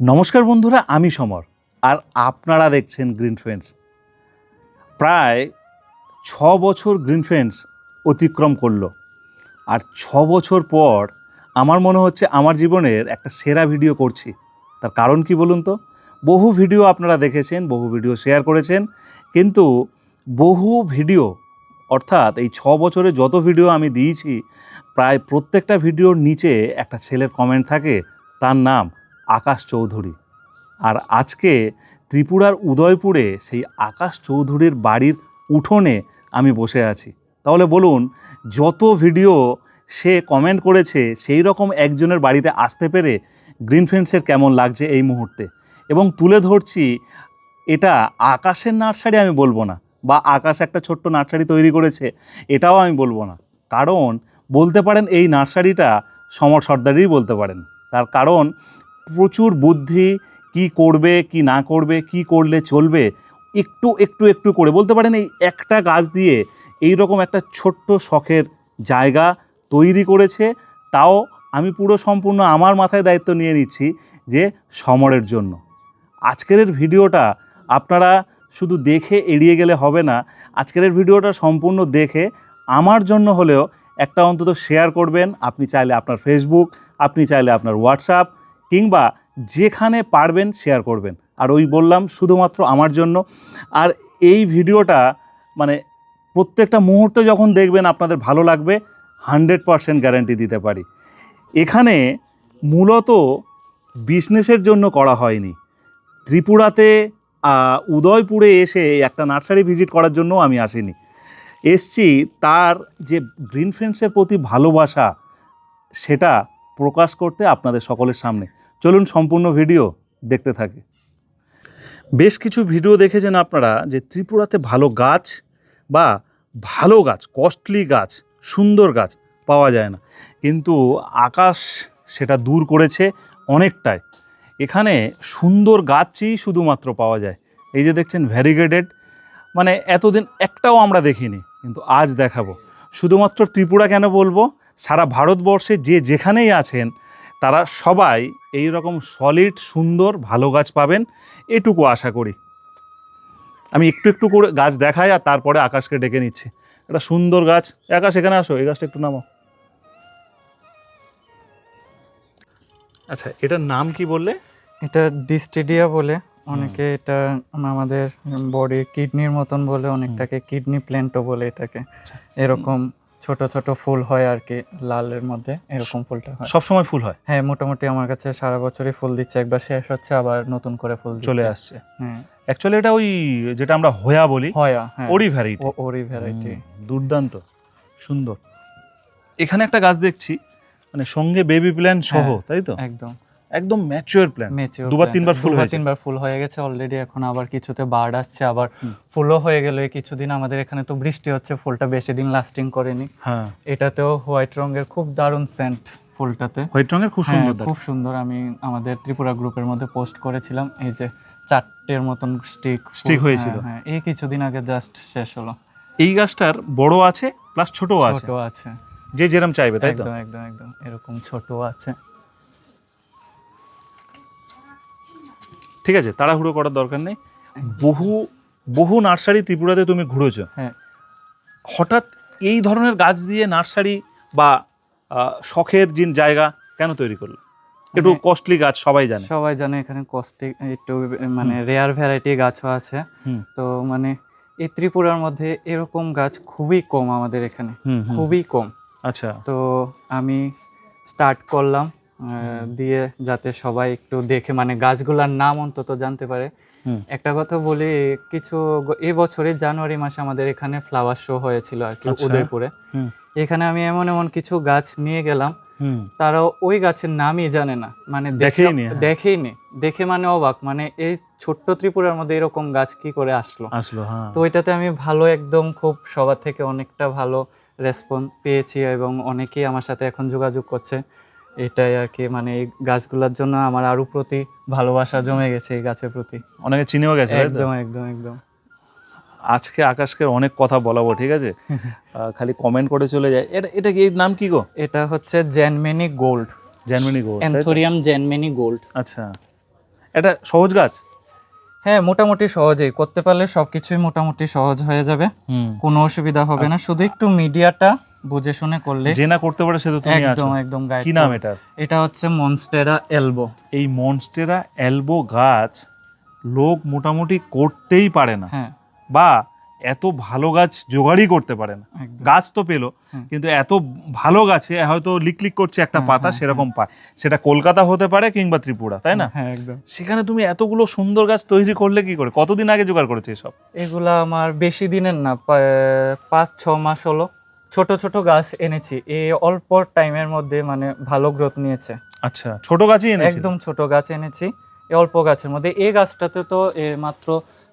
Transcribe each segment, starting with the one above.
নমস্কার বন্ধুরা, আমি সমর, আর আপনারা দেখছেন গ্রিন ফ্রেন্ডস প্রায় ছ বছর গ্রিন ফ্রেন্ডস অতিক্রম করল, আর ছ বছর পর আমার মনে হচ্ছে আমার জীবনের একটা সেরা ভিডিও করছি। তার কারণ কি বলুন তো? বহু ভিডিও আপনারা দেখেছেন, বহু ভিডিও শেয়ার করেছেন, কিন্তু বহু ভিডিও, অর্থাৎ এই ছ বছরে যত ভিডিও আমি দিয়েছি, প্রায় প্রত্যেকটা ভিডিওর নিচে একটা ছেলের কমেন্ট থাকে, তার নাম আকাশ চৌধুরী। আর আজকে ত্রিপুরার উদয়পুরে সেই আকাশ চৌধুরীর বাড়ির উঠোনে আমি বসে আছি। তাহলে বলুন, যত ভিডিও সে কমেন্ট করেছে, সেই রকম একজনের বাড়িতে আসতে পেরে গ্রিন ফ্রেন্ডসের কেমন লাগছে এই মুহূর্তে? এবং তুলে ধরছি, এটা আকাশের নার্সারি আমি বলব না, বা আকাশ একটা ছোট্ট নার্সারি তৈরি করেছে, এটাও আমি বলব না। কারণ বলতে পারেন এই নার্সারিটা সমর সর্দারই বলতে পারেন। তার কারণ প্রচুর বুদ্ধি, কি করবে, কি না করবে, কি করলে চলবে, একটু একটু একটু করে। বলতে পারেন এই একটা গাছ দিয়ে এই রকম একটা ছোট্ট শখের জায়গা তৈরি করেছে, তাও আমি পুরো সম্পূর্ণ আমার মাথায় দায়িত্ব নিয়ে নিচ্ছি যে সমরের জন্য। আজকের ভিডিওটা আপনারা শুধু দেখে এড়িয়ে গেলে হবে না, আজকের ভিডিওটা সম্পূর্ণ দেখে আমার জন্য হলেও একটা অন্তত শেয়ার করবেন। আপনি চাইলে আপনার ফেসবুক আপনি চাইলে আপনার হোয়াটসঅ্যাপ কিংবা যেখানে পারবেন শেয়ার করবেন। আর ওই বললাম শুধুমাত্র আমার জন্য। আর এই ভিডিওটা মানে প্রত্যেকটা মুহূর্তে যখন দেখবেন আপনাদের ভালো লাগবে হান্ড্রেড পারসেন্ট গ্যারান্টি দিতে পারি। এখানে মূলত বিজনেসের জন্য করা হয়নি। ত্রিপুরাতে উদয়পুরে এসে একটা নার্সারি ভিজিট করার জন্য আমি আসিনি। এসছি তার যে গ্রিন ফ্রেন্ডসের প্রতি ভালোবাসা, সেটা প্রকাশ করতে আপনাদের সকলের সামনে। চলুন সম্পূর্ণ ভিডিও দেখতে থাকি। বেশ কিছু ভিডিও দেখেছেন আপনারা যে ত্রিপুরাতে ভালো গাছ বা ভালো গাছ কস্টলি গাছ, সুন্দর গাছ পাওয়া যায় না। কিন্তু আকাশ সেটা দূর করেছে অনেকটাই। এখানে সুন্দর গাছই শুধুমাত্র পাওয়া যায়। এই যে দেখছেন ভ্যারিগেটেড মানে এতদিন একটাও আমরা দেখিনি, কিন্তু আজ দেখাবো। শুধুমাত্র ত্রিপুরা কেন বলব? সারা ভারতবর্ষে যে যেখানেই আছেন তারা সবাই এই রকম সলিড সুন্দর ভালো গাছ পাবেন এটুকু আশা করি। আমি একটু একটু করে গাছ দেখাই আর তারপরে আকাশকে ডেকে নিচ্ছি। একটা সুন্দর গাছ। আকাশ এখানে আসো এই গাছটা একটু নামো আচ্ছা এটার নাম কি বললে? এটা ডিস্টিডিয়া বলে। অনেকে এটা আমাদের বডি কিডনির মতন বলে অনেকটাকে কিডনি প্ল্যান্টও বলে এটাকে। আচ্ছা। এরকম ছোট ছোট ফুল হয় আর কি লালের মধ্যে এরকম ফুলটা হয়। সব সময় ফুল হয়? হ্যাঁ মোটামুটি আমার কাছে সারা বছরই ফুল দিচ্ছে একবার শেষ হচ্ছে আবার নতুন করে ফুল চলে আসছে। হ্যাঁ। অ্যাকচুয়ালি এটা ওই যেটা আমরা হোয়া বলি হয়া হ্যাঁ। ওরি ভ্যারাইটি ওরি ভ্যারাইটি দুর্দান্ত সুন্দর। এখানে একটা গাছ দেখছি মানে সঙ্গে বেবি প্ল্যান সহ হ্যাঁ। তাই তো? একদম। একদম ম্যাচিওর প্ল্যান দুবার তিনবার ফুল হয়েছে। তিনবার ফুল হয়ে গেছে অলরেডি এখন আবার কিছুতে বার্ড আসছে আবার। ফুলও হয়ে গেল। এই কিছুদিন আমাদের এখানে তো বৃষ্টি হচ্ছে ফুলটা বেশি দিন লাস্টিং করেনি। হ্যাঁ। এটাতেও হোয়াইট রঙের খুব দারুণ সেন্ট ফুলটাতে হোয়াইট রঙের খুব হ্যাঁ, সুন্দর খুব সুন্দর। আমি আমাদের ত্রিপুরা গ্রুপের মধ্যে পোস্ট করেছিলাম। এই যে চারটের মতন স্টিক Stick হয়েছিল। হ্যাঁ এই কিছুদিন আগে জাস্ট শেষ হলো। এই গাছটার বড় আছে প্লাস ছোট আছে। ছোট আছে। যে যেরম চাইবে তাই তো? একদম একদম একদম এরকম ছোট আছে। ঠিক আছে তাড়াহুড়ো করার দরকার নেই। বহু বহু নার্সারি ত্রিপুরাতে তুমি ঘুরেছো। হ্যাঁ। হঠাৎ এই ধরনের গাছ দিয়ে নার্সারি বা শখের যে জায়গা কেন তৈরি করল? একটু মানে- কস্টলি গাছ সবাই জানে। সবাই জানে এখানে কস্টলি একটু মানে রেয়ার ভ্যারাইটি গাছও আছে। তো মানে এই ত্রিপুরার মধ্যে এরকম গাছ খুবই কম আমাদের এখানে। খুবই কম। আচ্ছা। তো আমি স্টার্ট করলাম। দিয়ে যাতে সবাই একটু দেখে মানে গাছগুলার নাম অন্তত জানতে পারে। একটা কথা বলি কিছু গ- এই বছরে জানুয়ারি মাসে আমাদের এখানে ফ্লাওয়ার শো হয়েছিল আর কি আচ্ছা। উদয়পুরে। এখানে আমি এমন এমন কিছু গাছ নিয়ে গেলাম তারা ওই গাছের নামই জানে না। মানে দেখেইনি হ্যাঁ। দেখেই নি দেখে মানে অবাক মানে এই ছোট্ট ত্রিপুরার মধ্যে এরকম গাছ কি করে আসলো? আসলো হ্যাঁ। তো ওইটাতে আমি ভালো একদম খুব সবার থেকে অনেকটা ভালো রেসপন্স পেয়েছি এবং অনেকেই আমার সাথে এখন যোগাযোগ করছে। এটাই আর কি মানে এই গাছগুলোর জন্য আমার আরও প্রতি ভালোবাসা জমে গেছে এই গাছের প্রতি। অনেকে চিনেও গেছে তাই তো? একদম একদম একদম। আজকে আকাশকে অনেক কথা বলাবো ঠিক আছে? আহ, খালি কমেন্ট করে চলে যায়। এটা এটা কি এর নাম কি গো? এটা হচ্ছে জেনমেনি গোল্ড জার্মানি গো অ্যান্থোরিয়াম জেনমেনি গোল্ড আচ্ছা। এটা সহজ গাছ? হ্যাঁ মোটামুটি সহজেই। করতে পারলে সবকিছুই মোটামুটি সহজ হয়ে যাবে। কোনো অসুবিধা হবে না। শুধু একটু মিডিয়াটা বুঝে শুনে করলে যে না করতে পারে সে তো তুমি আছো। একদম একদম গাইড কি নাম এটার? এটা হচ্ছে মনস্টেরা এলবো এই মনস্টেরা এলবো গাছ লোক মোটামুটি করতেই পারে না। হ্যাঁ। বা এত ভালো গাছ জোগাড়ই করতে পারে না। গাছ তো পেল কিন্তু এত ভালো গাছে হয়তো লিকলিক করছে একটা হ্যাঁ, পাতা হ্যাঁ, সেরকম পায়। সেটা কলকাতা হতে পারে কিংবা ত্রিপুরা তাই না? হ্যাঁ একদম। সেখানে তুমি এতগুলো সুন্দর গাছ তৈরি করলে কি করে? কতদিন আগে জোগাড় করেছে এসব? এগুলা আমার বেশি দিনের না পাঁচ ছ মাস হলো। ছোট ছোট গাছ এনেছি। এই অল্প টাইমের মধ্যে মানে ভালো গ্রোথ নিয়েছে। আচ্ছা ছোট গাছই এনেছে একদম ছোট গাছ এনেছি এই অল্প গাছের মধ্যে। এই গাছটাতে তো মাত্র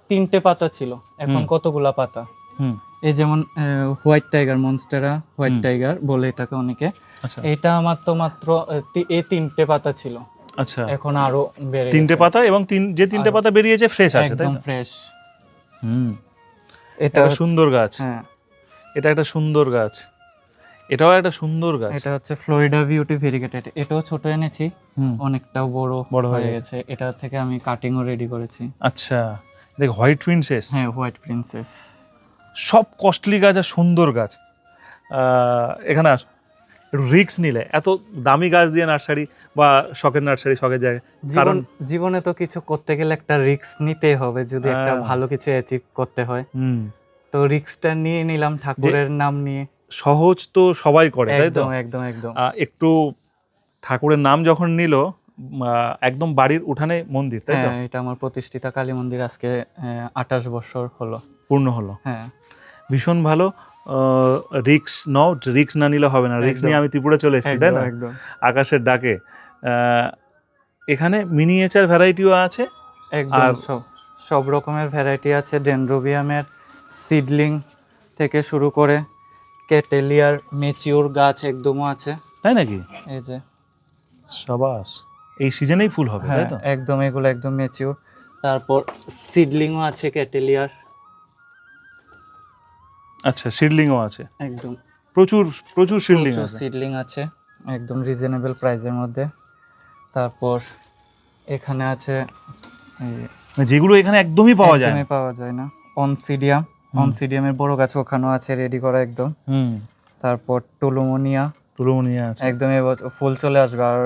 তিনটে পাতা ছিল। এখন কতগুলা পাতা? হুম। এই যেমন white tiger monstera white tiger বলে এটাকে অনেকে। আচ্ছা। এটা আমার তো মাত্র এই তিনটে পাতা ছিল। আচ্ছা। এখন আরও বেড়ে তিনটে পাতা এবং তিন যে তিনটে পাতা বেরিয়েছে ফ্রেশ আছে একদম ফ্রেশ হুম। এটা সুন্দর গাছ। হ্যাঁ। এটা একটা সুন্দর গাছ। এটাও একটা সুন্দর গাছ। এটা হচ্ছে ফ্লোরিডা বিউটি ভেরিগেটেড এটাও ছোট এনেছি অনেকটা বড় বড় হয়ে গেছে। এটা থেকে আমি কাটিংও রেডি করেছি। আচ্ছা দেখ হোয়াইট প্রিন্সেস হ্যাঁ হোয়াইট প্রিন্সেস সব কস্টলি গাছ আর সুন্দর গাছ। এখানে আস রিক্স নিলে এত দামি গাছ দিয়ে নার্সারি বা শখের নার্সারি শখের জায়গায় জীবন কারণ- জীবনে তো কিছু করতে গেলে একটা রিক্স নিতে হবে যদি একটা হ্যাঁ। ভালো কিছু অ্যাচিভ করতে হয়। হুম। তো রিক্সটা নিয়ে নিলাম ঠাকুরের নাম নিয়ে। সহজ তো সবাই করে তাই তো? একদম একদম একটু ঠাকুরের নাম যখন নিল একদম বাড়ির উঠানে মন্দির তাই তো? হ্যাঁ এটা আমার প্রতিষ্ঠিতা কালী মন্দির আজকে আঠাশ বছর হলো। পূর্ণ হলো। হ্যাঁ। ভীষণ ভালো। রিক্স নাও রিক্স না নিলে হবে না। রিক্স নিয়ে আমি ত্রিপুরা চলে এসেছি তাই না? একদম। আকাশের ডাকে। এখানে মিনিয়েচার ভ্যারাইটিও আছে। একদম সব সব রকমের ভ্যারাইটি আছে। ডেনড্রোবিয়ামের সিডলিং থেকে শুরু করে ক্যাটেলিয়ার মেচিওর গাছ একদমও আছে। তাই নাকি? এই যে। সাবাস। এই সিজনেই ফুল হবে তাই হ্যাঁ তো? একদম এগুলো একদম মেচিওর তারপর সিডলিংও আছে ক্যাটেলিয়ার আচ্ছা সিডলিংও আছে। একদম। প্রচুর প্রচুর সিডলিং আছে। সিডলিং আছে একদম রিজনেবল প্রাইসের মধ্যে। তারপর এখানে আছে মানে যেগুলো এখানে একদমই পাওয়া যায় না। পাওয়া যায় না। অনসিডিয়াম। অনসিডিয়ামের বড় গাছ ওখানেও আছে রেডি করা একদম। হুম। তারপর টুলুমোনিয়া আছে। একদম ফুল চলে আসবে আর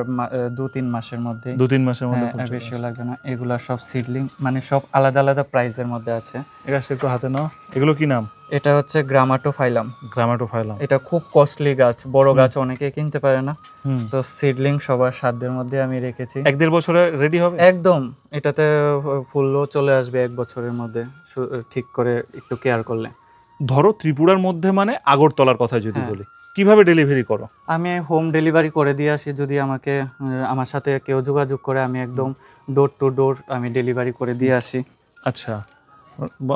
দু তিন মাসের মধ্যে। দু তিন মাসের মধ্যে বেশিও লাগবে না। এগুলা সব সিডলিং মানে সব আলাদা আলাদা প্রাইসের মধ্যে আছে। আসবে। একটু হাতে নাও। এগুলো কি নাম? এটা হচ্ছে গ্রামাটোফাইলাম গ্রামাটোফাইলাম এটা খুব কস্টলি গাছ বড় গাছ অনেকে কিনতে পারে না। তো সিডলিং সবার সাধ্যের মধ্যে আমি রেখেছি। এক দেড় বছরে রেডি হবে? একদম। এটাতে ফুলও চলে আসবে এক বছরের মধ্যে ঠিক করে একটু কেয়ার করলে। ধরো ত্রিপুরার মধ্যে মানে আগরতলার কথা যদি হ্যাঁ। বলি। কীভাবে ডেলিভারি করো? আমি হোম ডেলিভারি করে দিয়ে আসি যদি আমাকে আমার সাথে কেউ যোগাযোগ করে আমি একদম ডোর টু ডোর আমি ডেলিভারি করে দিয়ে আসি। আচ্ছা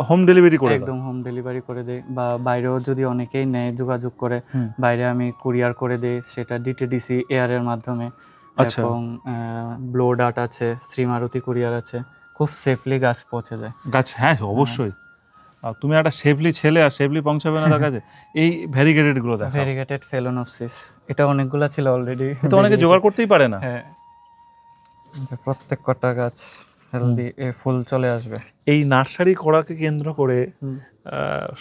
হোম ডেলিভারি করে একদম হোম ডেলিভারি করে দেই বা বাইরেও যদি অনেকেই নেয় যোগাযোগ করে বাইরে আমি কুরিয়ার করে দেই সেটা ডিটিডিসি এয়ারের মাধ্যমে। আচ্ছা। এবং ব্লো ডাট আছে শ্রীমারুতি কুরিয়ার আছে খুব সেফলি গাছ পৌঁছে যায়। গাছ হ্যাঁ। অবশ্যই। আর তুমি একটা সেফলি ছেলে আর সেফলি পৌঁছাবে না তার কাছে এই ভ্যারিগেটেডগুলো দেখো ভেরিগেটেড ফেলোনপসিস এটা অনেকগুলা ছিল অলরেডি তো অনেকে জোগাড় করতেই পারে না। হ্যাঁ। প্রত্যেক কটা গাছ হেলদি ফুল চলে আসবে। এই নার্সারি করাকে কেন্দ্র করে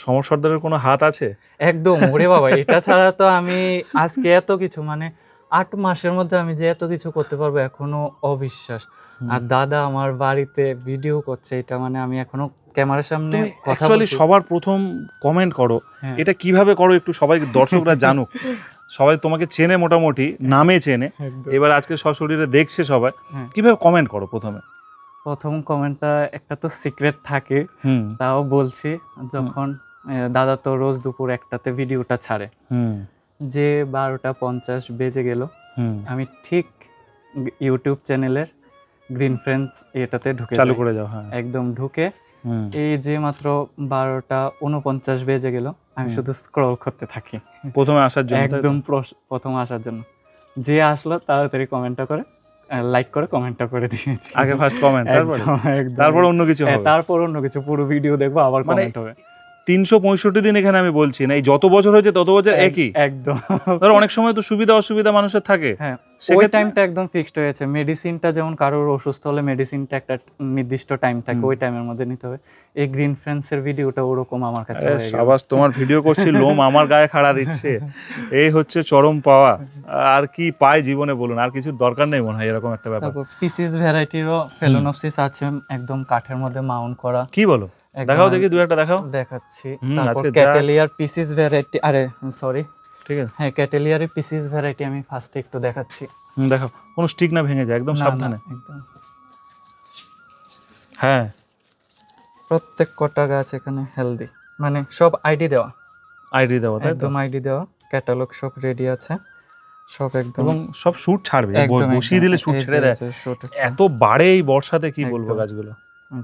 সমর সর্দারের কোনো হাত আছে? একদম ওরে বাবা এটা ছাড়া তো আমি আজকে এত কিছু মানে আট মাসের মধ্যে আমি যে এত কিছু করতে পারব এখনও অবিশ্বাস। আর দাদা আমার বাড়িতে ভিডিও করছে এটা মানে আমি এখনও ক্যামেরার সামনে কথা অ্যাকচুয়ালি সবার প্রথম কমেন্ট করো। হ্যাঁ, এটা কীভাবে করো একটু সবাই দর্শকরা জানুক। সবাই তোমাকে চেনে মোটামুটি নামে চেনে। এবার আজকে সশরীরে দেখছে সবাই। হ্যাঁ। কীভাবে কমেন্ট করো প্রথমে? প্রথম কমেন্টটা একটা তো সিক্রেট থাকে। তাও বলছি যখন দাদা তো রোজ দুপুর একটাতে ভিডিওটা ছাড়ে। হুম। যে বারোটা পঞ্চাশ বেজে গেল। আমি ঠিক ইউটিউব চ্যানেলের গ্রিন ফ্রেন্ডস এটাতে ঢুকে চালু করে যাও হ্যাঁ। একদম ঢুকে। এই যে মাত্র বারোটা উনপঞ্চাশ বেজে গেল আমি শুধু স্ক্রল করতে থাকি। প্রথমে আসার জন্য একদম প্রথম আসার জন্য। যে আসলো তাড়াতাড়ি কমেন্টটা করে লাইক করে কমেন্টটা করে দিয়ে আগে ফার্স্ট কমেন্ট তারপরে? অন্য কিছু হ্যাঁ, হবে। তারপর অন্য কিছু পুরো ভিডিও দেখব আবার মানে কমেন্ট হবে। তিনশো পঁয়ষট্টি দিন এখানে আমি বলছি না এই যত বছর হয়েছে তত বছর একই? একদম। ধরো অনেক সময় তো সুবিধা অসুবিধা মানুষের থাকে। হ্যাঁ ওই টাইমটা একদম ফিক্সড হয়েছে মেডিসিনটা যেমন কারোর অসুস্থ হলে মেডিসিনটা একটা নির্দিষ্ট টাইম থাকে। ওই টাইমের মধ্যে নিতে হবে। এই গ্রিন ফ্রেন্ডসের ভিডিওটা ওরকম আমার কাছে সাবাস তোমার ভিডিও করছি লোম আমার গায়ে খাড়া দিচ্ছে। এই হচ্ছে চরম পাওয়া। আর কি পায় জীবনে বলুন আর কিছু দরকার নেই মনে হয় এরকম একটা ব্যাপার। পিসিস ভ্যারাইটিরও ফেলোনপসিস আছে একদম কাঠের মধ্যে মাউন্ট করা। কি বলো? দেখাও দেখি দু একটা দেখাও। দেখাচ্ছি। তারপর ক্যাটেলিয়ার পিসিস ভ্যারাইটি আরে সরি ঠিক আছে। হ্যাঁ ক্যাটেলিয়ারের পিসিস ভ্যারাইটি আমি ফার্স্টে একটু দেখাচ্ছি। দেখাও। কোনো স্টিক না ভেঙে যায় একদম সাবধানে। একদম। হ্যাঁ। প্রত্যেক কটা গাছ এখানে হেলদি মানে সব আইডি দেওয়া। আইডি দেওয়া তাই একদম আইডি দেওয়া। ক্যাটালগ সব রেডি আছে। সব একদম এবং সব শুট ছাড়বে বসিয়ে দিলে শুট ছেড়ে দেয়। এত বাড়ে এই বর্ষাতে কি বলব গাছগুলো?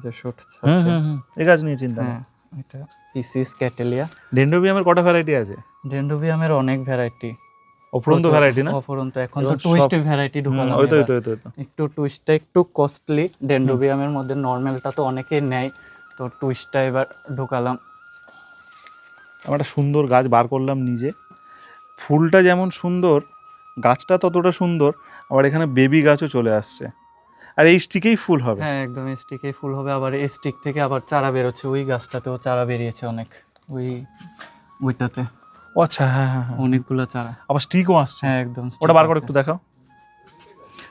যে শুট হুম আছে। হুম হুম এই গাছ নিয়ে চিন্তা হ্যাঁ এটা পিসিস ক্যাটেলিয়া ডেন্ডোবিয়ামের কটা ভ্যারাইটি আছে? ডেন্ডোবিয়ামের অনেক ভ্যারাইটি অপরন্ত ভ্যারাইটি না? অফুরন্ত এখন তো টুইস্ট ভ্যারাইটি ঢুকালাম ওই তো ওই তো ওই তো, একটু টুইস্টটা একটু কস্টলি ডেন্ডোবিয়ামের মধ্যে নর্মালটা তো অনেকেই নেয় তো টুইস্টটা এবার ঢুকালাম। আমি একটা সুন্দর গাছ বার করলাম নিজে। ফুলটা যেমন সুন্দর গাছটা ততটা সুন্দর আবার এখানে বেবি গাছও চলে আসছে। আর এই স্টিকেই ফুল হবে? হ্যাঁ একদম এই স্টিকেই ফুল হবে। আবার এই স্টিক থেকে আবার চারা বেরোচ্ছে। ওই গাছটাতেও চারা বেরিয়েছে অনেক ওই ওইটাতে। আচ্ছা হ্যাঁ হ্যাঁ হ্যাঁ। অনেকগুলো চারা। আবার স্টিকও আসছে? হ্যাঁ একদম ওটা বার করে একটু দেখাও।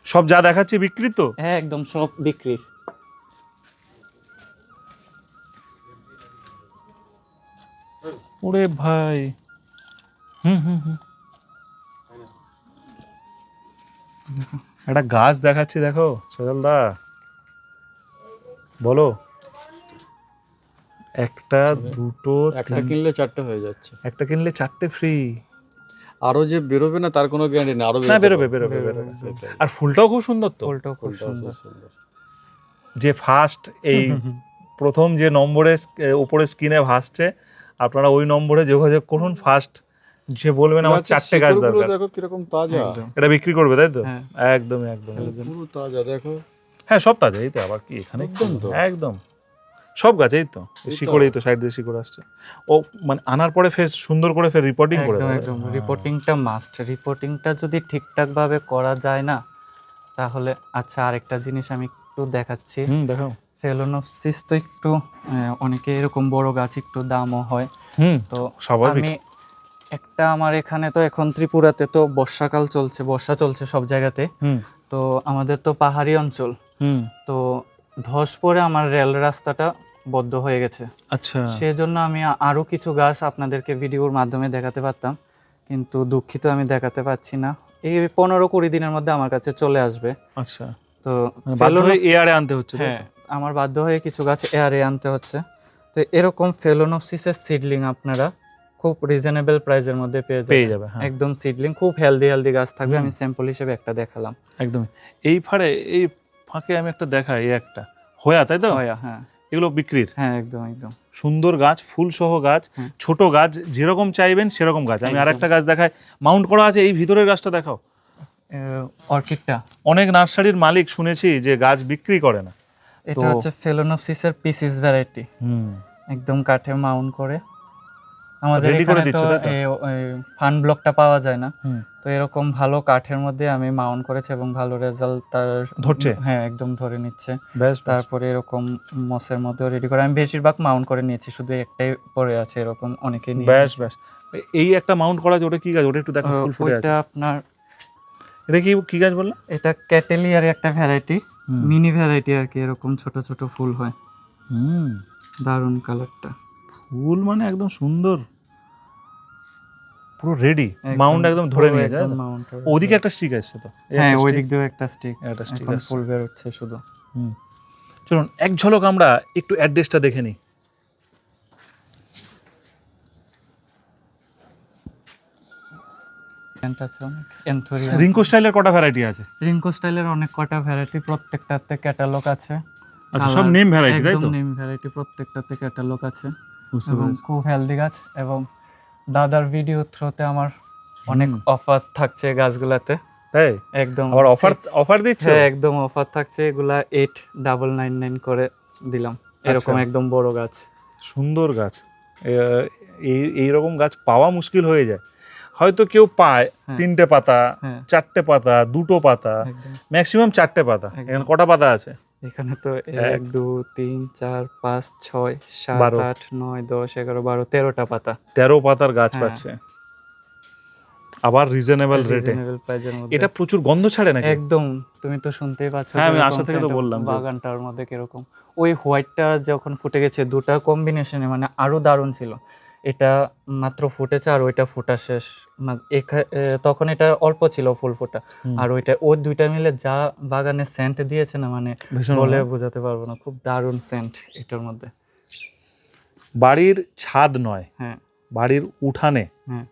সব যা দেখাচ্ছে বিক্রি তো? হ্যাঁ একদম সব বিক্রি। ওরে ভাই। হুম হুম হুম। একটা গাছ দেখাচ্ছি দেখো সজলদা। বলো। একটা দুটো একটা কিনলে চারটে হয়ে যাচ্ছে। একটা কিনলে চারটে ফ্রি আরও যে বেরোবে না তার কোনো গ্যারান্টি নেই আরও না বেরোবে বেরোবে বেরোবে, আর ফুলটাও খুব সুন্দর তো। ফুলটাও খুব সুন্দর। সুন্দর। যে ফার্স্ট এই প্রথম যে নম্বরে উপরে স্ক্রিনে ভাসছে আপনারা ওই নম্বরে যোগাযোগ করুন ফার্স্ট যে বলবেন আমার চারটে গাছ দরকার। দেখো কীরকম তাজা। এটা বিক্রি করবে তাই তো? হ্যাঁ। একদমই একদম পুরো তাজা দেখো। হ্যাঁ সব তাজা এই তো আবার কি এখানে? একদম তো। একদম। সব গাছ এই তো। এই তো। সাইড দিয়ে শিকড় আসছে। ও মানে আনার পরে ফের সুন্দর করে ফের রিপোর্টিং করে একদম একদম। হ্যাঁ। রিপোর্টিংটা মাস্ট রিপোর্টিংটা যদি ঠিকঠাক ভাবে করা যায় না তাহলে আচ্ছা আরেকটা জিনিস আমি একটু দেখাচ্ছি। হুম দেখাও। ফেলোনপসিস তো একটু আহ, অনেকে এরকম বড় গাছ একটু দামও হয়। হুম তো স্বাভাবিক। আমি একটা আমার এখানে তো এখন ত্রিপুরাতে তো বর্ষাকাল চলছে বর্ষা চলছে সব জায়গাতে। তো আমাদের তো পাহাড়ি অঞ্চল। তো ধস পরে আমার রেল রাস্তাটা বদ্ধ হয়ে গেছে। আচ্ছা। সেজন্য আমি আরও কিছু গাছ আপনাদেরকে ভিডিওর মাধ্যমে দেখাতে পারতাম কিন্তু দুঃখিত আমি দেখাতে পাচ্ছি না। এই পনেরো কুড়ি দিনের মধ্যে আমার কাছে চলে আসবে। আচ্ছা। তো মানে এয়ারে আনতে হচ্ছে হ্যাঁ আমার বাধ্য হয়ে কিছু গাছ এয়ারে আনতে হচ্ছে। তো এরকম ফেলোনোপসিসের সিডলিং আপনারা খুব রিজনেবল প্রাইসের মধ্যে পেয়ে পেয়ে যাবে হ্যাঁ। একদম সিডলিং খুব হেলদি হেলদি গাছ থাকবে। আমি স্যাম্পল হিসেবে একটা দেখালাম। একদম। এই ফাড়ে এই ফাঁকে আমি একটা দেখাই এই একটা। হয়া তাই তো? হয়া হ্যাঁ। এগুলো বিক্রির? হ্যাঁ একদম একদম। সুন্দর গাছ ফুল সহ গাছ ছোট গাছ যেরকম চাইবেন সেরকম গাছ। আমি। আরেকটা গাছ দেখাই। মাউন্ট করা আছে এই ভিতরের গাছটা দেখাও। অর্কিডটা। অনেক নার্সারির মালিক শুনেছি যে গাছ বিক্রি করে না। এটা হচ্ছে ফেলোনোপসিসের পিসিস ভ্যারাইটি হুম। একদম কাঠে মাউন্ট করে। আমাদের করে এখানে দিচ্ছ, তো তাই ফান ব্লকটা পাওয়া যায় না। তো এরকম ভালো কাঠের মধ্যে আমি মাউন্ট করেছি এবং ভালো রেজাল্ট তার ধরছে? হ্যাঁ একদম ধরে নিচ্ছে। বেশ তারপরে এরকম মসের মধ্যে রেডি করে। আমি বেশিরভাগ মাউন্ট করে নিয়েছি শুধু একটাই পড়ে আছে এরকম অনেকে নিয়ে। বেশ ব্যাস এই একটা মাউন্ট করা ওটা কি গাছ? ওটা একটু দেখো। ফুল ফুটে আছে। ওইটা আপনার এটা কি কি গাছ বললে? এটা ক্যাটেলিয়ার একটা ভ্যারাইটি মিনি ভ্যারাইটি আর কি এরকম ছোট ছোট ফুল হয়। হুম। দারুণ কালারটা ফুল মানে একদম সুন্দর। পুরো রেডি মাউন্ট একদম ধরে নিয়ে যায়। মাউন্ট ওদিকে একটা স্টিক আছে তো? হ্যাঁ একটা ওই দিক দিয়েও একটা স্টিক একটা স্টিক এখন ফুল বের হচ্ছে শুধু। হুম। চলুন এক ঝলক আমরা একটু অ্যাড্রেসটা দেখে নিই। রিঙ্কো স্টাইলের কটা ভ্যারাইটি আছে? রিঙ্কো স্টাইলের অনেক কটা ভ্যারাইটি প্রত্যেকটাতে ক্যাটালগ আছে। আচ্ছা সব নেম ভ্যারাইটি তাই তো? নেম ভ্যারাইটি প্রত্যেকটাতে ক্যাটালগ আছে। এবং খুব হেলদি গাছ এবং দাদার ভিডিও থ্রোতে আমার অনেক অফার থাকছে গাছগুলাতে। তাই? একদম আবার অফার অফার দিচ্ছে? হ্যাঁ একদম অফার থাকছে। এগুলা এইট ডাবল নাইন নাইন করে দিলাম। এরকম আচ্ছা। একদম বড় গাছ। সুন্দর গাছ। এই এইরকম গাছ পাওয়া মুশকিল হয়ে যায়। হয়তো কেউ পায় হ্যাঁ। তিনটে পাতা হ্যাঁ। চারটে পাতা দুটো পাতা ম্যাক্সিমাম চারটে পাতা। এখানে কটা পাতা আছে? এখানে তো এক, এক দু তিন চার পাঁচ ছয় সাত বারো। আট নয় দশ এগারো বারো তেরোটা পাতা। তেরো পাতার গাছ হ্যাঁ। পাচ্ছে। আবার রিজনেবল রেটে রিজনেবল প্রাইজের মধ্যে। এটা প্রচুর গন্ধ ছাড়ে নাকি? একদম। তুমি তো শুনতেই পাচ্ছ হ্যাঁ, আমি কীরকম আশা থেকে তো scent বললাম যে- বাগানটার মধ্যে কীরকম। ওই হোয়াইটটা যখন ফুটে গেছে দুটা কম্বিনেশনে মানে আরও দারুণ ছিল। এটা মাত্র ফুটেছে আর ওইটা ফুটা শেষ। তখন এটা অল্প ছিল ফুল ফোটা। আর ওইটা ওই দুইটা মিলে যা বাগানে সেন্ট দিয়েছে না মানে বলে বোঝাতে পারব না খুব দারুণ সেন্ট এটার মধ্যে। বাড়ির ছাদ নয় হ্যাঁ। বাড়ির উঠানে হ্যাঁ।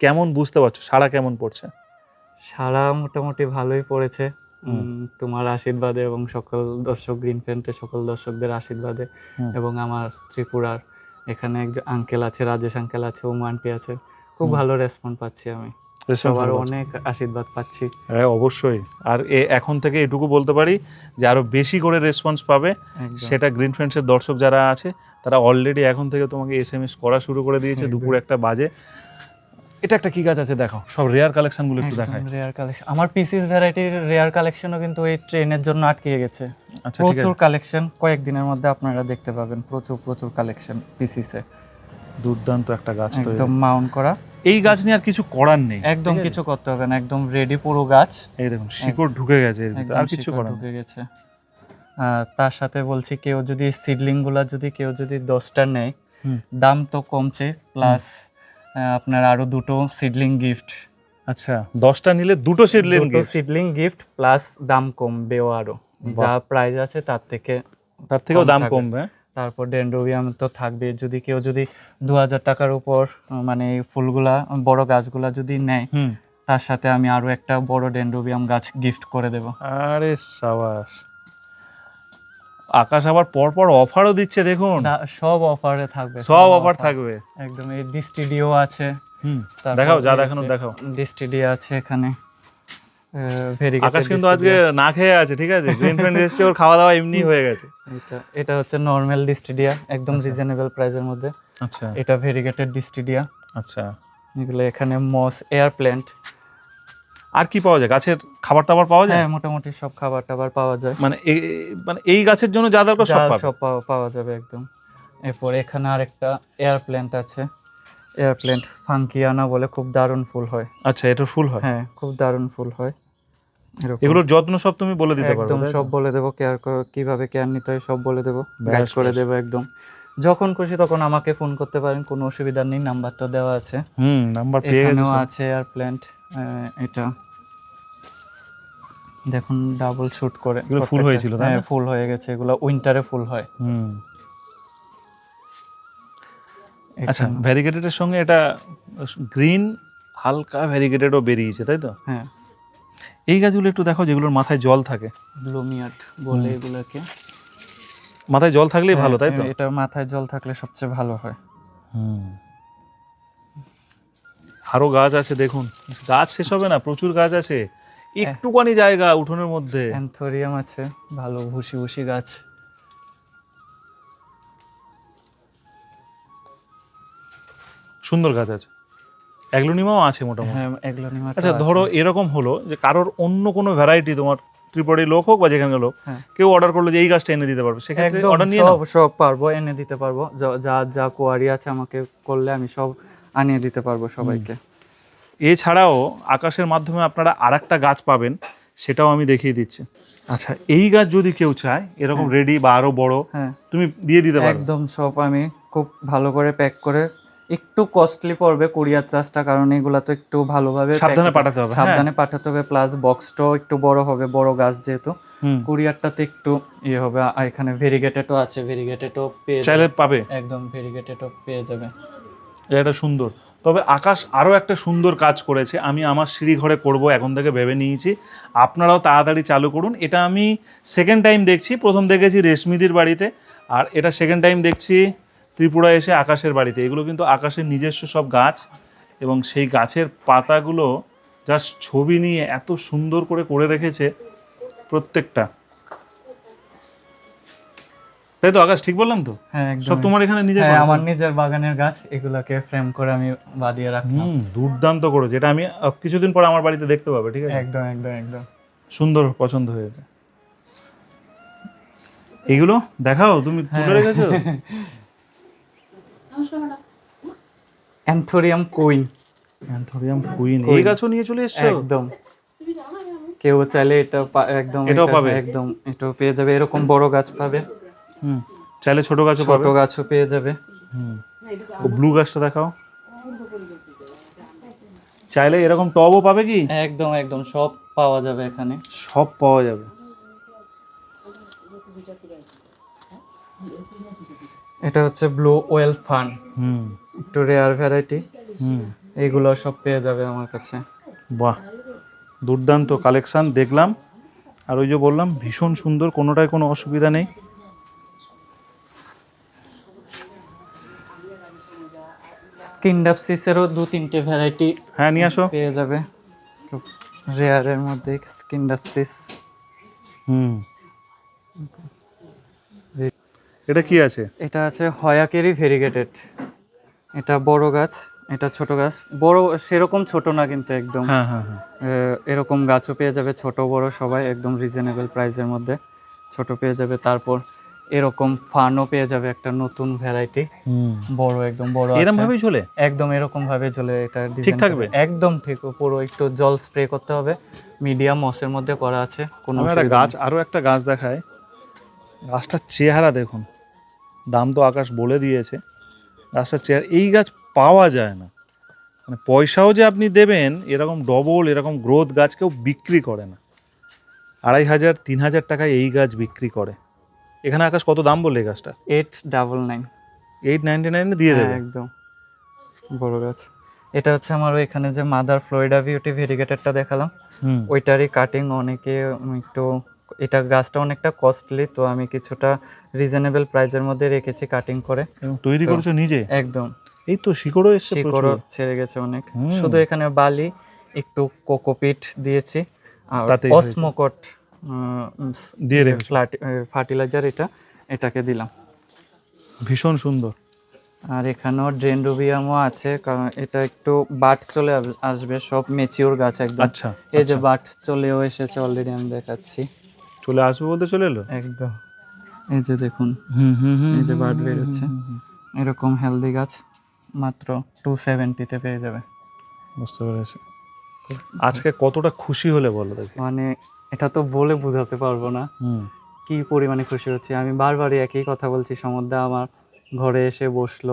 কেমন বুঝতে পারছ? সারা কেমন পড়ছে? সারা মোটামুটি ভালোই পড়েছে। তোমার আশীর্বাদে এবং সকল দর্শক গ্রিন প্যান্টের সকল দর্শকদের আশীর্বাদে এবং আমার ত্রিপুরার এখানে একজন আঙ্কেল আছে রাজেশ আঙ্কেল আছে ও আন্টি আছে। খুব ভালো রেসপন্স পাচ্ছি আমি। সবার অনেক আশীর্বাদ পাচ্ছি। হ্যাঁ অবশ্যই। আর এ এখন থেকে এটুকু বলতে পারি যে আরও বেশি করে রেসপন্স পাবে। সেটা গ্রিন ফ্রেন্ডসের দর্শক যারা আছে তারা অলরেডি এখন থেকে তোমাকে এস এম এস করা শুরু করে দিয়েছে দুপুর একটা বাজে। এটা একটা কি গাছ আছে দেখো সব রেয়ার কালেকশনগুলো একটু দেখায় রেয়ার কালেকশন আমার পিসিস ভ্যারাইটির রেয়ার কালেকশনও কিন্তু এই ট্রেনের জন্য আটকে গেছে। আচ্ছা প্রচুর কালেকশন কয়েকদিনের মধ্যে আপনারা দেখতে পাবেন প্রচুর প্রচুর কালেকশন পিসিসে দুর্দান্ত একটা গাছ তো একদম মাউন্ট করা। এই গাছ নিয়ে আর কিছু করার নেই। একদম কিছু করতে হবে না একদম রেডি পুরো গাছ। এই দেখুন শিকড় ঢুকে গেছে আর কিছু করার ঢুকে গেছে। তার সাথে বলছি কেউ যদি সিডলিংগুলা যদি কেউ যদি দশটা নেয় দাম তো কমছে প্লাস আপনার আরও দুটো সিডলিং গিফট আচ্ছা দশটা নিলে দুটো সিডলিং দুটো সিডলিং গিফট প্লাস দাম কমবেও আরও। যা প্রাইস আছে তার থেকে তার থেকেও দাম কমবে? তারপর ডেন্ড্রোবিয়াম তো থাকবে। যদি কেউ যদি দু হাজার টাকার উপর মানে ফুলগুলা বড় গাছগুলা যদি নেয় তার সাথে আমি আরও একটা বড় ডেন্ড্রোবিয়াম গাছ গিফট করে দেব। আরে সাবাস। আকাশ আবার পরপর অফারও দিচ্ছে দেখুন। সব অফারে থাকবে সব অফার থাকবে। একদম এই ডিস্টিডিও আছে। হুম দেখাও যা দেখানো দেখাও। ডিস্টিডিও আছে এখানে। আকাশ কিন্তু আজকে না খেয়ে আছে ঠিক আছে? গ্রিন ফ্রেন্ড এসছে ওর খাওয়া দাওয়া এমনি হয়ে গেছে। এটা এটা হচ্ছে নর্মাল ডিস্টিডিয়া একদম আচ্ছা। রিজনেবল প্রাইসের মধ্যে। আচ্ছা। এটা ভেরিগেটেড ডিস্টিডিয়া আচ্ছা। এগুলো এখানে মস এয়ার প্ল্যান্ট আর কি পাওয়া যায়? গাছের খাবার টাবার পাওয়া যায়? হ্যাঁ মোটামুটি সব খাবার টাবার পাওয়া যায়। মানে মানে এই গাছের জন্য যা দরকার সব সব পাওয়া- যাবে একদম। এরপর এখানে আরেকটা এয়ার প্ল্যান্ট আছে। এয়ার প্ল্যান্ট ফাঙ্কিয়ানা বলে খুব দারুণ ফুল হয়। আচ্ছা এটার ফুল হয়? হ্যাঁ খুব দারুণ ফুল হয়। এগুলোর যত্ন সব তুমি বলে দিতে পারো একদম সব বলে দেবো কেয়ার কীভাবে কেয়ার নিতে হয় সব বলে দেবো। গাইড করে। দেবো একদম। যখন খুশি তখন আমাকে ফোন করতে পারেন কোনো অসুবিধা নেই নাম্বারটা দেওয়া আছে। হুম নাম্বার পেয়ে গেছে এখানেও আছে এয়ার প্ল্যান্ট এটা। দেখুন ডাবল শুট করে। এগুলো ফুল হয়েছিল, তাই? হ্যাঁ ফুল হয়ে গেছে এগুলো উইন্টারে ফুল হয়। হুম। আচ্ছা ভ্যারিগেটেডের সঙ্গে এটা গ্রিন হালকা ভ্যারিগেটেডও বেরিয়েছে তাই তো? হ্যাঁ। এই গাছগুলো একটু দেখো যেগুলোর মাথায় জল থাকে। ব্লুমিয়াট বলে এগুলোকে। মাথায় জল থাকলেই ভালো তাই তো? হ্যাঁ, এটা মাথায় জল থাকলে সবচেয়ে ভালো হয়। হুম। আরও গাছ আছে দেখুন। গাছ শেষ হবে না প্রচুর গাছ আছে। একটুখানি জায়গা উঠোনের মধ্যে। অ্যান্থোরিয়াম আছে ভালো ভুসি ভুসি গাছ। সুন্দর গাছ আছে। অ্যাগ্লোনিমাও আছে মোটামুটি। হ্যাঁ এগুলোনিমা আচ্ছা ধরো এরকম হলো যে কারোর অন্য কোনো ভ্যারাইটি তোমার ত্রিপুরারি লোক হোক বা যেখানে লোক হ্যাঁ। কেউ অর্ডার করল যে এই গাছটা এনে দিতে পারবে সেক্ষেত্রে অর্ডার নিয়ে সব সব পারব এনে দিতে পারব। যা- যা কোয়ারি আছে আমাকে করলে আমি সব আনিয়ে দিতে পারব সবাইকে। এছাড়াও আকাশের মাধ্যমে আপনারা আর একটা গাছ পাবেন সেটাও আমি দেখিয়ে দিচ্ছি। আচ্ছা এই গাছ যদি কেউ চায় এরকম হ্যাঁ। রেডি বা আরও বড় হ্যাঁ। তুমি দিয়ে দিতে পারবে? একদম সব আমি খুব ভালো করে প্যাক করে একটু কস্টলি পড়বে কুরিয়ার চার্জটা কারণ এগুলা তো একটু ভালোভাবে সাবধানে পাঠাতে হবে হ্যাঁ। সাবধানে পাঠাতে হবে প্লাস বক্সটাও একটু বড় হবে বড় গাছ যেহেতু। কুরিয়ারটাতে একটু ইয়ে হবে আর এখানে ভেরিগেটেডও আছে ভেরিগেটেডও পেয়ে চাইলে পাবে। একদম ভেরিগেটেডও পেয়ে যাবে। এটা সুন্দর। তবে আকাশ আরও একটা সুন্দর কাজ করেছে আমি আমার সিঁড়ি ঘরে করব এখন থেকে ভেবে নিয়েছি। আপনারাও তাড়াতাড়ি চালু করুন। এটা আমি সেকেন্ড টাইম দেখছি প্রথম দেখেছি রেশমিদির বাড়িতে আর এটা সেকেন্ড টাইম দেখছি ত্রিপুরা এসে আকাশের বাড়িতে। এগুলো কিন্তু আকাশের নিজস্ব সব গাছ এবং সেই গাছের পাতাগুলো জাস্ট ছবি নিয়ে এত সুন্দর করে করে রেখেছে প্রত্যেকটা। তাই তো আকাশ ঠিক বললাম তো? হ্যাঁ সব তোমার এখানে নিজের হ্যাঁ আমার নিজের বাগানের গাছ এগুলাকে ফ্রেম করে আমি বাঁধিয়ে রাখলাম। হুম দুর্দান্ত করে যেটা আমি কিছুদিন পর আমার বাড়িতে দেখতে পাবে ঠিক আছে? একদম একদম একদম। সুন্দর পছন্দ হয়েছে এগুলো দেখাও তুমি হ্যাঁ। তুলে রেখেছো? অ্যান্থোরিয়াম কুইন অ্যান্থোরিয়াম কুইন এই গাছও নিয়ে চলে এসছো? একদম। কেউ চাইলে এটা একদম এটাও পাবে? একদম এটাও পেয়ে যাবে। এরকম বড় গাছ পাবে। হুম। চাইলে ছোট গাছও ছোট গাছও পেয়ে যাবে। হুম। ব্লু গাছটা দেখাও। চাইলে এরকম টবও পাবে কি? একদম একদম। সব পাওয়া যাবে এখানে। সব পাওয়া যাবে। এটা হচ্ছে ব্লু ওয়েল ফান হুম। একটু রেয়ার ভ্যারাইটি হুম। এগুলো সব পেয়ে যাবে আমার কাছে। বাহ দুর্দান্ত কালেকশান দেখলাম। আর ওই যে বললাম ভীষণ সুন্দর কোনোটায় কোনো অসুবিধা নেই। স্কিন ডাপসিসেরও দু তিনটে ভ্যারাইটি হ্যাঁ নিয়ে আসো। পেয়ে যাবে। রেয়ারের মধ্যে স্কিন ডাপসিস হুম। এটা কি আছে? এটা আছে হয়াকেরি ভেরিগেটেড এটা বড় গাছ এটা ছোট গাছ। বড় সেরকম ছোট না কিন্তু একদম। হ্যাঁ হ্যাঁ হ্যাঁ। এরকম গাছও পেয়ে যাবে ছোট বড় সবাই একদম রিজনেবল প্রাইসের মধ্যে। ছোট পেয়ে যাবে তারপর এরকম ফানও পেয়ে যাবে একটা নতুন ভ্যারাইটি হুম। বড় একদম বড় এরকম ভাবে চলে? একদম এরকম ভাবে চলে এটা ঠিক থাকবে? একদম ঠিক পুরো একটু জল স্প্রে করতে হবে। মিডিয়াম মসের মধ্যে করা আছে কোনো একটা গাছ। আরও একটা গাছ দেখায় গাছটার চেহারা দেখুন। দাম তো আকাশ বলে দিয়েছে। গাছটার চেয়ার এই গাছ পাওয়া যায় না। মানে পয়সাও যে আপনি দেবেন এরকম ডবল এরকম গ্রোথ গাছ কেউ বিক্রি করে না। আড়াই হাজার তিন হাজার টাকায় এই গাছ বিক্রি করে। এখানে আকাশ কত দাম বললে এই গাছটা eight double nine eight ninety নাইনে দিয়ে দেবে? একদম। বড় গাছ। এটা হচ্ছে আমার এখানে যে মাদার ফ্লোরিডা বিউটি ভেরিগেটেডটা দেখালাম। ওইটারই কাটিং অনেকে একটু এটা গাছটা অনেকটা কস্টলি তো আমি কিছুটা রিজনেবল প্রাইসের মধ্যে রেখেছি কাটিং করে। তৈরি করেছ নিজে? একদম। এই তো শিকড়ও এসেছে শিকড়ও ছেড়ে গেছে অনেক। শুধু এখানে বালি একটু কোকোপিট দিয়েছি আর। অসমোকট দিয়ে রেখেছো? ফার্টিলাইজার এটা এটাকে দিলাম। ভীষণ সুন্দর। আর এখানেও ড্রেন্ডোবিয়ামও আছে কারণ এটা একটু বাট চলে আস- আসবে সব মেচিওর গাছ একদম। আচ্ছা এই যে বাট চলেও এসেছে অলরেডি আমি দেখাচ্ছি। চলে আসবে বলতে চলে এলো? একদম। এই যে দেখুন হুম হুম হুম এই যে হুম, বেরোচ্ছে। এরকম হেলদি গাছ মাত্র টু সেভেন্টিতে পেয়ে যাবে। বুঝতে পেরেছি। আজকে কতটা খুশি হলে বলো দেখি। মানে এটা তো বলে বোঝাতে পারব না। হুম। কি পরিমাণে খুশি হচ্ছে? আমি বারবারই একই কথা বলছি সমদ্দা আমার ঘরে এসে বসল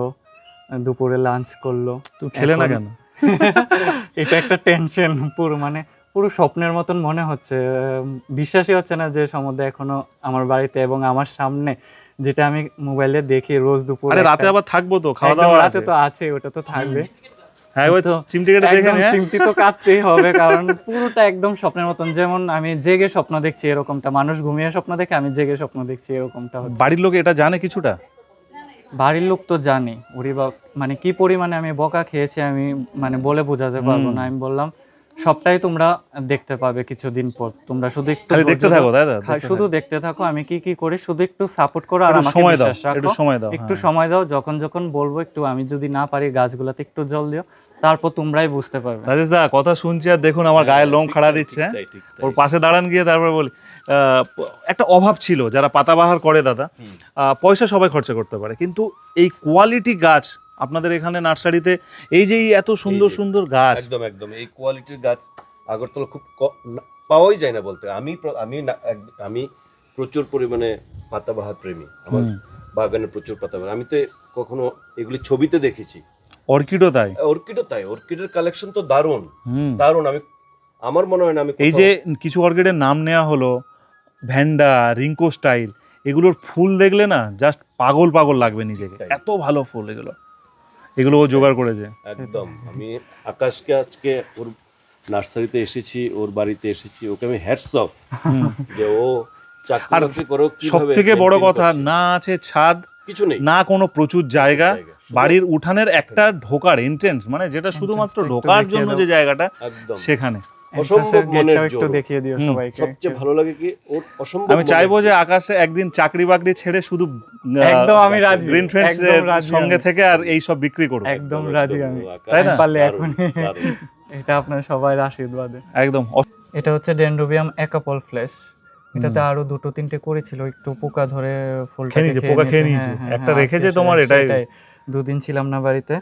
দুপুরে লাঞ্চ করল। তুই খেলে না কেন? এটা একটা টেনশন পুরো মানে পুরো স্বপ্নের মতন মনে হচ্ছে। বিশ্বাসই হচ্ছে না যে সমুদ্র এখনও আমার বাড়িতে এবং আমার সামনে যেটা আমি মোবাইলে দেখি রোজ দুপুর আরে রাতে আবার থাকব তো খাওয়া দাওয়া রাতে তো আছে ওটা তো থাকবে। হ্যাঁ এবার তো চিমটি কেটে দেখে হ্যাঁ? চিমটি তো কাটতেই হবে কারণ পুরোটা একদম স্বপ্নের মতন। যেমন আমি জেগে স্বপ্ন দেখছি এরকমটা মানুষ ঘুমিয়ে স্বপ্ন দেখে আমি জেগে স্বপ্ন দেখছি এরকমটা হচ্ছে। বাড়ির লোক এটা জানে কিছুটা? বাড়ির লোক তো জানি ওরি মানে কি পরিমাণে আমি বকা খেয়েছি আমি মানে বলে বোঝাতে পারব না। আমি বললাম সবটাই তোমরা দেখতে পাবে কিছুদিন পর। তোমরা শুধু একটু দেখতে থাকো তাই শুধু দেখতে থাকো আমি কি কি করি শুধু একটু সাপোর্ট করো আর আমাকে সময় দাও একটু সময় দাও একটু হ্যাঁ। সময় দাও যখন যখন বলব একটু আমি যদি না পারি গাছগুলোতে একটু জল দিও তারপর তোমরাই বুঝতে পারবে। রাজেশ দা কথা শুনছি আর দেখুন আমার গায়ের লোম খাড়া দিচ্ছে। হ্যাঁ? ওর পাশে দাঁড়ান গিয়ে তারপর বলি আহ, একটা অভাব ছিল যারা পাতাবাহার করে দাদা আহ, পয়সা সবাই খরচা করতে পারে কিন্তু এই কোয়ালিটি গাছ আপনাদের এখানে নার্সারিতে এই যে এত সুন্দর সুন্দর গাছ। একদম একদম। এই কোয়ালিটির গাছ আগরতলা খুব পাওয়াই যায় না বলতে। আমি আমি আমি প্রচুর পরিমাণে পাতাবাহার প্রেমী। আমার। বাগানে প্রচুর পাতাবাহার। আমি তো কখনো এগুলি ছবিতে দেখেছি। অর্কিডও তাই? অর্কিডও তাই। অর্কিডের কালেকশন তো দারুণ। দারুণ। আমি আমার মনে হয় না আমি এই যে কিছু অর্কিডের নাম নেওয়া হলো ভ্যান্ডা রিঙ্কো স্টাইল এগুলোর ফুল দেখলে না জাস্ট পাগল পাগল লাগবে নিজেকে। এত ভালো ফুল এগুলো। এগুলো ও জোগাড় করেছে। একদম। আমি আকাশকে আজকে ওর নার্সারিতে এসেছি ওর বাড়িতে এসেছি ওকে আমি হ্যাটস অফ যে ও চাকরি করো সব কীভাবে থেকে বড় কথা না আছে ছাদ কিছু নেই। না কোনো প্রচুর জায়গা বাড়ির উঠানের একটা ঢোকার এন্ট্রেন্স মানে যেটা শুধুমাত্র ঢোকার জন্য যে জায়গাটা সেখানে। অসম্ভব মনের একটু দেখিয়ে দিও সবাইকে। সবচেয়ে ভালো লাগে কি ওর অসম্ভব আমি চাইব যে আকাশে একদিন চাকরি বাকরি ছেড়ে শুধু একদম আমি রাজি। গ্রিন ফ্রেন্ডস সঙ্গে থেকে আর এই সব বিক্রি করব। একদম রাজি আমি। তাই না? পারলে এখনই। এটা আপনার সবাই আশীর্বাদে। একদম। এটা হচ্ছে ডেন্ড্রোবিয়াম একাপল ফ্লেশ এটাতে আরও দুটো তিনটে করেছিল একটু পোকা ধরে ফুলটা খেয়ে নিয়েছে, পোকা খেয়ে নিয়েছে। একটা রেখেছে তোমার, এটাই- দুদিন ছিলাম না বাড়িতে।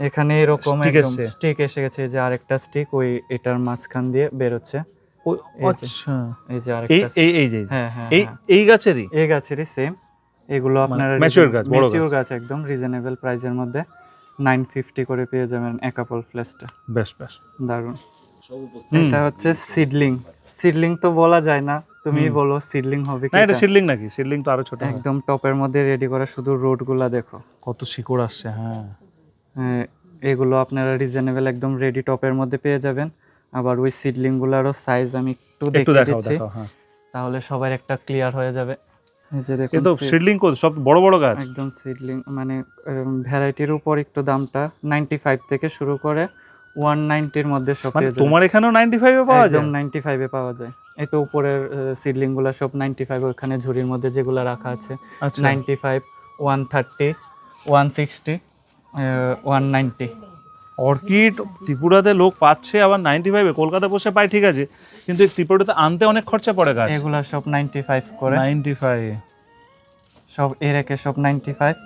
এখানে এরকম একদম স্টিক এসে গেছে। যে আরেকটা স্টিক ওই এটার মাঝখান দিয়ে বেরোচ্ছে। ও- আচ্ছা। এই যে আরেকটা এই এই যে হ্যাঁ হ্যাঁ এই হ্যাঁ। এই গাছেরই? এই গাছেরই সেম এগুলো আপনারা মানে গাছ, বড় গাছ। একদম রিজনেবল প্রাইসের মধ্যে। নাইন ফিফটি করে পেয়ে যাবেন একাপল বেশ বেশ। দারুণ। সব উপস্থিত। হুম। এটা হচ্ছে সিডলিং সিডলিং তো বলা যায় না। তুমি বলো সিডলিং হবে কি না এটা এটা? সিডলিং নাকি? সিডলিং তো আরও ছোট একদম টপের মধ্যে রেডি করা শুধু রোডগুলা দেখো। কত শিকড় আসছে হ্যাঁ, এগুলো আপনারা রিজনেবল একদম রেডি টপের মধ্যে পেয়ে যাবেন। আবার ওই সিডলিং গুলারও সাইজ আমি একটু দেখিয়ে দিচ্ছি। হ্যাঁ। তাহলে সবার একটা ক্লিয়ার হয়ে যাবে। এই যে দেখুন তো সিডলিং কত? সব বড় বড় গাছ? একদম সিডলিং মানে ভ্যারাইটির উপর একটু দামটা নাইনটি ফাইভ থেকে শুরু করে ওয়ান নাইনটির মধ্যে সব মানে পেয়ে যাবেন। তোমার এখানেও নাইনটি ফাইভে পাওয়া একদম যায় নাইনটি ফাইভে পাওয়া যায়। এই তো উপরের সিডলিংগুলা সব নাইনটি ফাইভ ওখানে ঝুড়ির মধ্যে যেগুলো রাখা আছে। আচ্ছা। Ninety five one ninety orchid ত্রিপুরাতে লোক পাচ্ছে আবার নাইনটি ফাইভে কলকাতা বসে পায় ঠিক আছে। কিন্তু ত্রিপুরাতে আনতে অনেক খরচা পড়ে গাছ। এগুলা সব নাইনটি ফাইভ করে। নাইনটি ফাইভ সব এর একে সব নাইনটি ফাইভ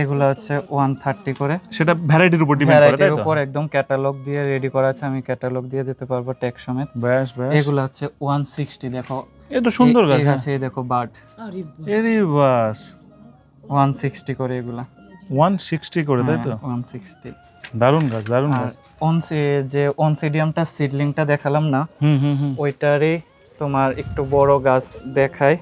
এগুলো হচ্ছে ওয়ান থার্টি করে। সেটা ভ্যারাইটির উপর ডিপেন্ড করে ভ্যারাইটির উপর একদম ক্যাটালগ দিয়ে রেডি করা আছে আমি ক্যাটালগ দিয়ে দিতে পারব ট্যাগ সমেত। ব্যাস ব্যাস। এগুলো হচ্ছে ওয়ান সিক্সটি দেখো। এ তো সুন্দর গাছ এই হ্যাঁ। দেখো বার্ড এরি বাস। ওয়ান সিক্সটি করে এগুলা। ওয়ান সিক্সটি করে তাই তো? ওয়ান সিক্সটি দারুণ গাছ দারুণ গাছ। অনসি যে অনসিডিয়ামটা সিডলিংটা দেখালাম না হুম হুম হুম। ওইটারই তোমার একটু বড় গাছ দেখায়।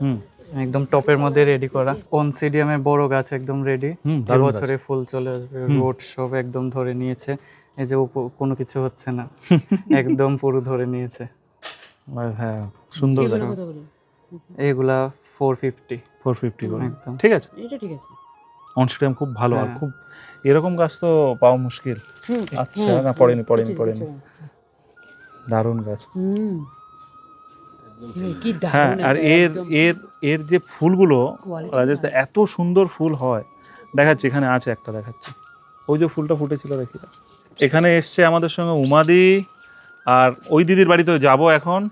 হুম। একদম টপের মধ্যে রেডি করা। অনসিডিয়ামের বড় গাছ একদম রেডি হুম বছরে ফুল চলে আসবে রোড সব একদম ধরে নিয়েছে। এই যে উপ- কোনো কিছু হচ্ছে না। একদম পুরো ধরে নিয়েছে। হ্যাঁ সুন্দর গাছ এইগুলা ফোর ফিফটি ফোর ফিফটি করে। একদম। ঠিক আছে। এটা ঠিক আছে। অনস্টেডিয়াম খুব ভালো আর হ্যাঁ। খুব এরকম গাছ তো পাওয়া মুশকিল। আচ্ছা না পড়েনি পড়েনি পড়েনি। দারুণ গাছ। হুম। হুম, কি হ্যাঁ আর এর এর এর যে ফুলগুলো রাজেশ এত সুন্দর ফুল হয়। দেখাচ্ছি এখানে আছে একটা দেখাচ্ছি। ওই যে ফুলটা ফুটেছিল দেখি। এখানে এসছে আমাদের সঙ্গে উমাদি আর ওই দিদির বাড়িতে যাব এখন।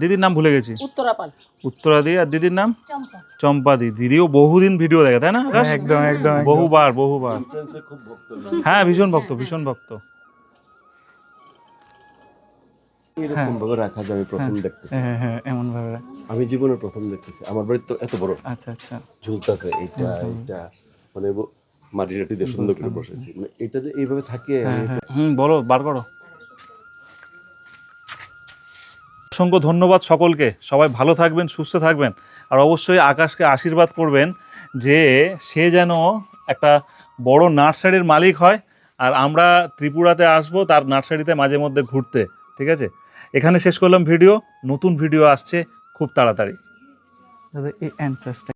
দিদির নাম ভুলে গেছি। উত্তরাপাল। উত্তরাদি আর দিদির নাম? চম্পা। চম্পাদি। দিদিও বহুদিন ভিডিও দেখে তাই না? একদম একদম একদম। বহুবার বহুবার। Conference-এ খুব ভক্ত হ্যাঁ ভীষণ ভক্ত ভীষণ ভক্ত। এরকম ভাবে রাখা যায় প্রথম দেখতেছি। হ্যাঁ হ্যাঁ এমন ভাবে আমি জীবনে প্রথম দেখতেছি। আমার বাড়ির তো এত বড়। আচ্ছা আচ্ছা। ঝুলতাছে এটা এটা মানে মাটি টাটি দিয়ে সুন্দর করে বসেছি। মানে এটা যে এইভাবে থাকে হুম বলো বার করো। অসংখ্য ধন্যবাদ সকলকে। সবাই ভালো থাকবেন, সুস্থ থাকবেন। আর অবশ্যই আকাশকে আশীর্বাদ করবেন যে সে যেন একটা বড় নার্সারির মালিক হয়। আর আমরা ত্রিপুরাতে আসব তার নার্সারিতে মাঝে মধ্যে ঘুরতে, ঠিক আছে? এখানে শেষ করলাম ভিডিও। নতুন ভিডিও আসছে খুব তাড়াতাড়ি। দাদা, এই এন্ট্রান্সটা